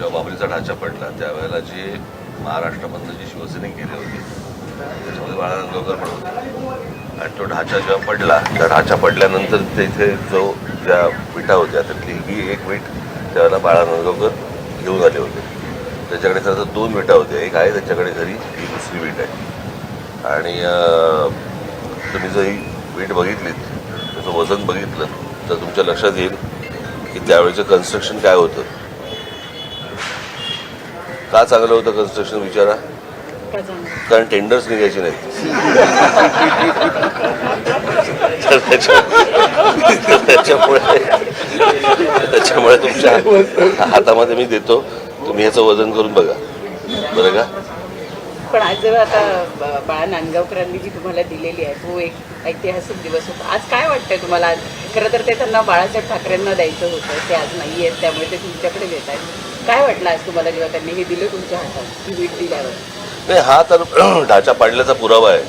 जेव्हा बाबरीचा ढाचा पडला. त्यावेळेला जे महाराष्ट्रामधनं जी शिवसेने केली होती त्याच्यामध्ये बाळा नांदगावकर पण होते. आणि तो ढाचा जेव्हा पडला त्या ढाचा पडल्यानंतर तिथे जो ज्या विटा होत्या त्यातली ही एक वीट त्यावेळेला बाळा नांदगावकर घेऊन आले होते. त्याच्याकडे खरं तर दोन विटा होत्या. एक आहे त्याच्याकडे घरी ही दुसरी वीट आहे. आणि तुम्ही जर ही वीट बघितलीत त्याचं वजन बघितलं तर तुमच्या लक्षात येईल की त्यावेळेचं कन्स्ट्रक्शन काय होतं. का चांगलं होतं कन्स्ट्रक्शन विचारा? कारण टेंडर्स निघायचे नाहीत. त्याच्यामुळे त्याच्यामुळे तुमच्या हातामध्ये मी देतो. तुम्ही ह्याचं वजन करून बघा. बरं का? पण आज जेव्हा आता बाळा नांदगावकरांनी जी तुम्हाला दिलेली आहे तो एक ऐतिहासिक दिवस होता. आज काय वाटतंय तुम्हाला? आज खरं तर ते त्यांना बाळासाहेब ठाकरेंना द्यायचं होतं. ते आज नाही आहेत त्यामुळे ते तुमच्याकडे देत आहेत. काय वाटलं आज तुम्हाला जेव्हा त्यांनी हे दिलं तुमच्या हातात ही वीट दिल्यावर? नाही हा तर ढाचा पाडल्याचा पुरावा आहे.